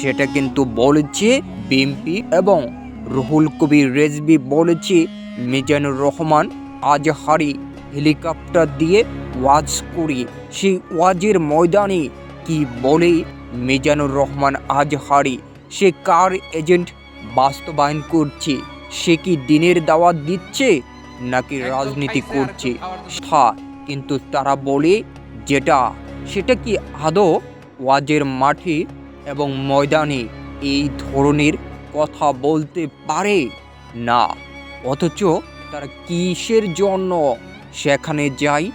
সেটা কিন্তু বলেছে বিএমপি এবং রুহুল কবির রেজবি বলেছে মিজানুর রহমান আজহারি হেলিকপ্টার দিয়ে ওয়াজ করে। সেই ওয়াজের ময়দানে কি বলে মিজানুর রহমান আজহারি সে কার এজেন্ট বাস্তবায়ন করছে? সে কি দিনের দাওয়াত দিচ্ছে নাকি রাজনীতি করছে? হ্যাঁ কিন্তু তারা বলে যেটা সেটা কি আদৌ ওয়াজের মাঠে এবং ময়দানে এই ধরনের কথা বলতে পারে না। অথচ তারা কিসের জন্য সেখানে যায়?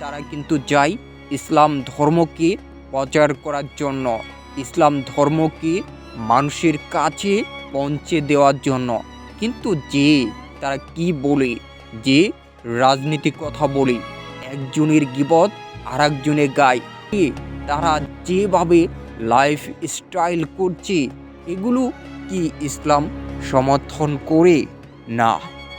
তারা কিন্তু যায় ইসলাম ধর্মকে প্রচার করার জন্য, ইসলাম ধর্মকে মানুষের কাছে পৌঁছে দেওয়ার জন্য। কিন্তু যে তারা কি বলে, যে রাজনীতি কথা বলে, একজনের গিবত আর একজনের গায়ে, তারা যেভাবে লাইফ স্টাইল করছে, এগুলো কি ইসলাম সমর্থন করে? না,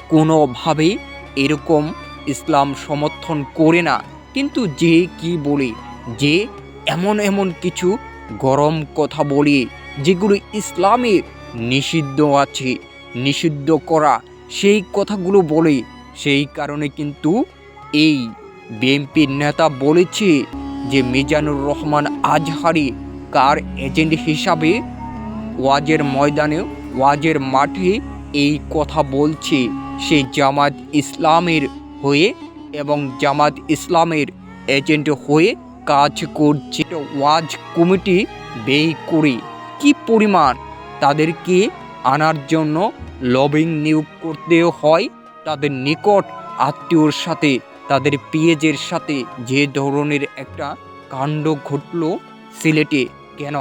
কোনোভাবে এরকম ইসলাম সমর্থন করে না। কিন্তু যে কি বলে, যে এমন এমন কিছু গরম কথা বলে, যেগুলো ইসলামে নিষিদ্ধ আছে, নিষিদ্ধ করা, সেই কথাগুলো বলে। সেই কারণে কিন্তু এই বিএনপির নেতা বলেছে যে, মিজানুর রহমান আজহারি কার এজেন্ট হিসাবে ওয়াজের ময়দানে, ওয়াজের মাঠে এই কথা বলছে। সে জামাত ইসলামের হয়ে এবং জামাত ইসলামের এজেন্ট হয়ে কাজ করছে। ওয়াজ কমিটি ব্যয় করে কি পরিমাণ তাদেরকে আনার জন্য লবিং নিয়োগ করতে হয়, তাদের নিকট আত্মীয়র সাথে, তাদের পিএজের সাথে যে ধরনের একটা কাণ্ড ঘটলো সিলেটে। কেন?